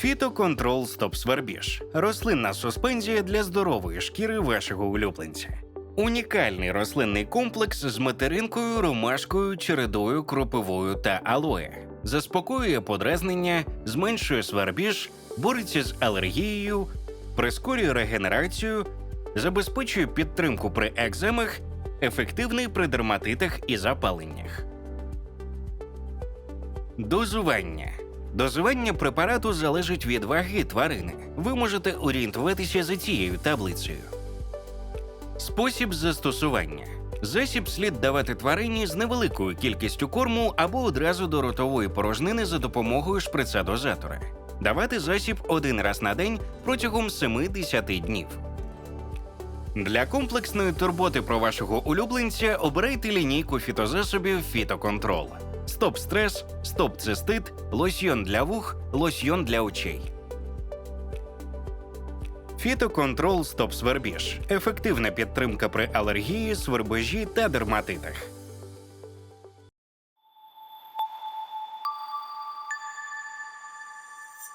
Фітоконтрол Стоп Свербіж рослинна суспензія для здорової шкіри вашого улюбленця. Унікальний рослинний комплекс з материнкою, ромашкою, чередою, кропивою та алоє. Заспокоює подразнення, зменшує свербіж, бореться з алергією, прискорює регенерацію, забезпечує підтримку при екземах, ефективний при дерматитах і запаленнях. Дозування. Дозування препарату залежить від ваги тварини. Ви можете орієнтуватися за цією таблицею. Спосіб застосування. Засіб слід давати тварині з невеликою кількістю корму або одразу до ротової порожнини за допомогою шприца-дозатора. Давати засіб один раз на день протягом 7-10 днів. Для комплексної турботи про вашого улюбленця обирайте лінійку фітозасобів Фітоконтрол. Стоп стрес, стоп цистит, лосьйон для вух, лосьйон для очей. Фітоконтрол Стоп Свербіж. Ефективна підтримка при алергії, свербежі та дерматитах.